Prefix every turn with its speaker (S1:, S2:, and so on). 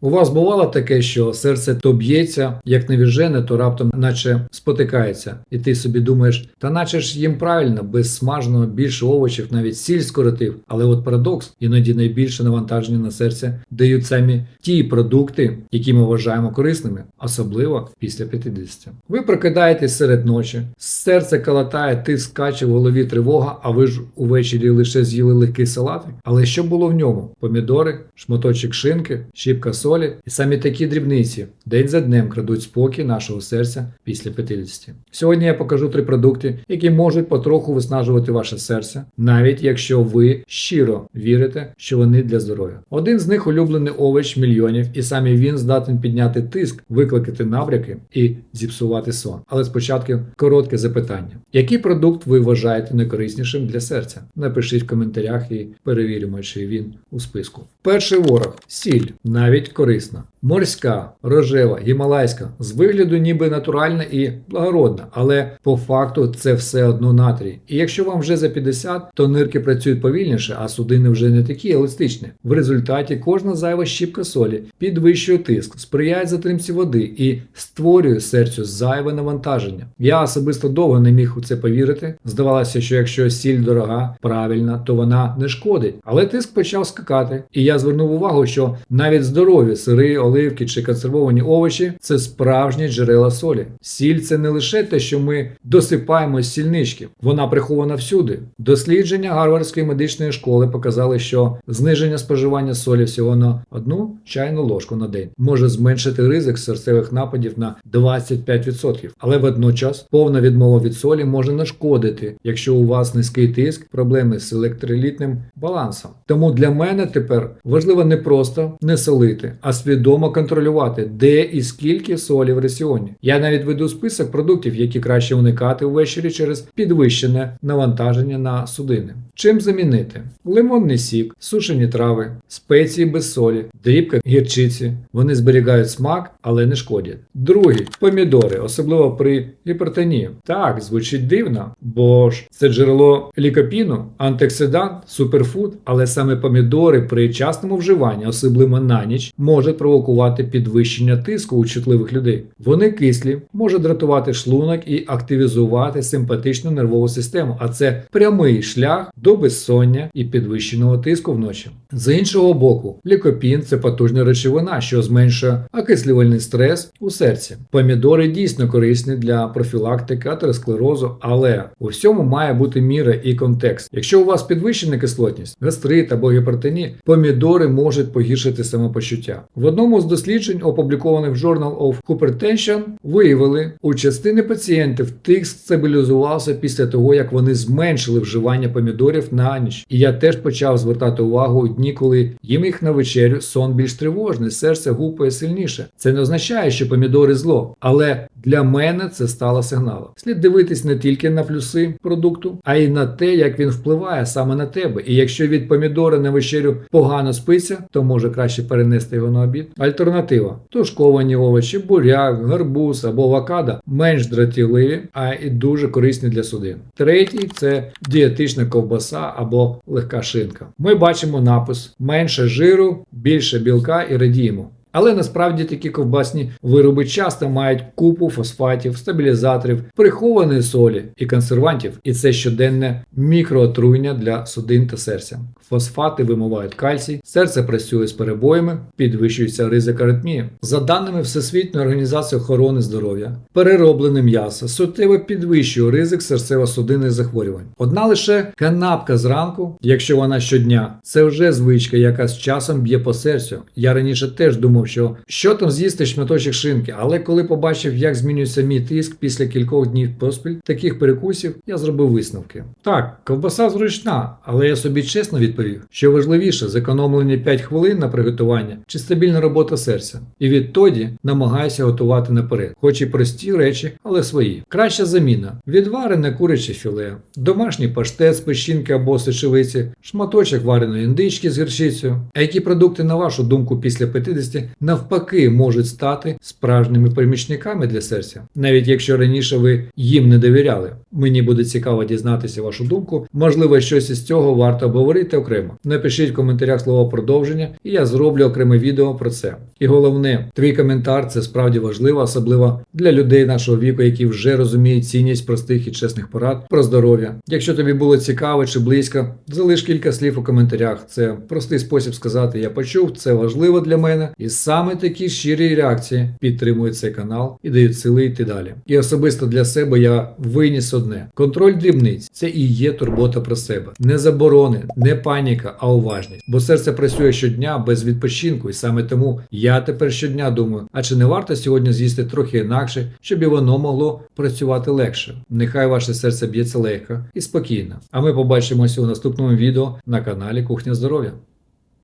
S1: У вас бувало таке, що серце то б'ється, як невіжене, то раптом наче спотикається, і ти собі думаєш, та наче ж їм правильно, без смаженого більше овочів, навіть сіль скоротив. Але от парадокс, іноді найбільше навантаження на серце дають самі ті продукти, які ми вважаємо корисними, особливо після 50. Ви прокидаєтесь серед ночі, серце калатає, тиск скаче в голові тривога, а ви ж увечері лише з'їли легкий салатик. Але що було в ньому? Помідори, шматочок шинки, щіпка солі і самі такі дрібниці день за днем крадуть спокій нашого серця після 50. Сьогодні я покажу три продукти, які можуть потроху виснажувати ваше серце, навіть якщо ви щиро вірите, що вони для здоров'я. Один з них улюблений овоч мільйонів, і саме він здатен підняти тиск, викликати набряки і зіпсувати сон. Але спочатку коротке запитання: який продукт ви вважаєте найкориснішим для серця? Напишіть в коментарях і перевіримо, чи він у списку. Перший ворог сіль, навіть корисна. Морська, рожева, гімалайська, з вигляду ніби натуральна і благородна, але по факту це все одно натрій. І якщо вам вже за 50, то нирки працюють повільніше, а судини вже не такі еластичні. В результаті кожна зайва щіпка солі підвищує тиск, сприяє затримці води і створює серцю зайве навантаження. Я особисто довго не міг у це повірити. Здавалося, що якщо сіль дорога, правильна, то вона не шкодить. Але тиск почав скакати, і я звернув увагу, що навіть здорові сири, оливки чи консервовані овочі це справжні джерела солі. Сіль це не лише те, що ми досипаємо з сільнички, вона прихована всюди. Дослідження Гарвардської медичної школи показали, що зниження споживання солі всього на одну чайну ложку на день може зменшити ризик серцевих нападів на 25%. Але водночас повна відмова від солі може нашкодити, якщо у вас низький тиск, проблеми з електролітним балансом. Тому для мене тепер важливо не просто не солити, а свідомо контролювати, де і скільки солі в раціоні. Я навіть веду список продуктів, які краще уникати ввечері через підвищене навантаження на судини. Чим замінити? Лимонний сік, сушені трави, спеції без солі, дрібка гірчиці. Вони зберігають смак, але не шкодять. Другий помідори, особливо при гіпертонії. Так, звучить дивно, бо ж це джерело лікопіну, антиоксидант, суперфуд, але саме помідори при частому вживанні, особливо на ніч, можуть провокувати підвищення тиску у чутливих людей. Вони кислі, можуть дратувати шлунок і активізувати симпатичну нервову систему, а це прямий шлях до безсоння і підвищеного тиску вночі. З іншого боку, лікопін це потужна речовина, що зменшує окислювальний стрес у серці. Помідори дійсно корисні для профілактики атеросклерозу, але у всьому має бути міра і контекст. Якщо у вас підвищена кислотність, гастрит або гіпертонія, помідори можуть погіршити самопочуття. В одному з досліджень, опублікованих в Journal of Hypertension, виявили, у частини пацієнтів тиск стабілізувався після того, як вони зменшили вживання помідорів на ніч. І я теж почав звертати увагу у дні, коли їм їх на вечерю, сон більш тривожний, серце гупає сильніше. Це не означає, що помідори зло, але для мене це стало сигналом. Слід дивитись не тільки на плюси продукту, а й на те, як він впливає саме на тебе. І якщо від помідора на вечерю погано спиться, то може краще перенести його на обід. Альтернатива: тушковані овочі, буряк, гарбуз або авокадо менш дратівливі, а і дуже корисні для судин. Третій це дієтична ковбаса або легка шинка. Ми бачимо напис: менше жиру, більше білка і радіємо. Але насправді такі ковбасні вироби часто мають купу фосфатів, стабілізаторів, прихованої солі і консервантів, і це щоденне мікроотруєння для судин та серця. Фосфати вимивають кальцій, серце працює з перебоями, підвищується ризик аритмії. За даними Всесвітньої організації охорони здоров'я, перероблене м'ясо суттєво підвищує ризик серцево-судинних захворювань. Одна лише канапка зранку, якщо вона щодня, це вже звичка, яка з часом б'є по серцю. Я раніше теж думав, що що там з'їсти шматочок шинки, але коли побачив, як змінюється мій тиск після кількох днів поспіль таких перекусів, я зробив висновки. Так, ковбаса зручна, але я собі чесно відповів, що важливіше зекономлені 5 хвилин на приготування чи стабільна робота серця. І відтоді намагаюся готувати наперед, хоч і прості речі, але свої. Краща заміна: відварене куряче філе, домашній паштет з печінки або сечевиці, шматочок вареної індички з гірчицею. А які продукти, на вашу думку, після 50 навпаки можуть стати справжніми помічниками для серця, навіть якщо раніше ви їм не довіряли. Мені буде цікаво дізнатися вашу думку. Можливо, щось із цього варто обговорити окремо. Напишіть в коментарях слово продовження, і я зроблю окреме відео про це. І головне, твій коментар це справді важливо, особливо для людей нашого віку, які вже розуміють цінність простих і чесних порад про здоров'я. Якщо тобі було цікаво чи близько, залиш кілька слів у коментарях. Це простий спосіб сказати Я почув, це важливо для мене. І саме такі щирі реакції підтримують цей канал і дають сили йти далі. І особисто для себе я виніс одне: контроль дрібниць це і є турбота про себе. Не заборони, не паніка, а уважність. Бо серце працює щодня без відпочинку, і саме тому я тепер щодня думаю, а чи не варто сьогодні з'їсти трохи інакше, щоб і воно могло працювати легше. Нехай ваше серце б'ється легко і спокійно. А ми побачимося у наступному відео на каналі Кухня Здоров'я.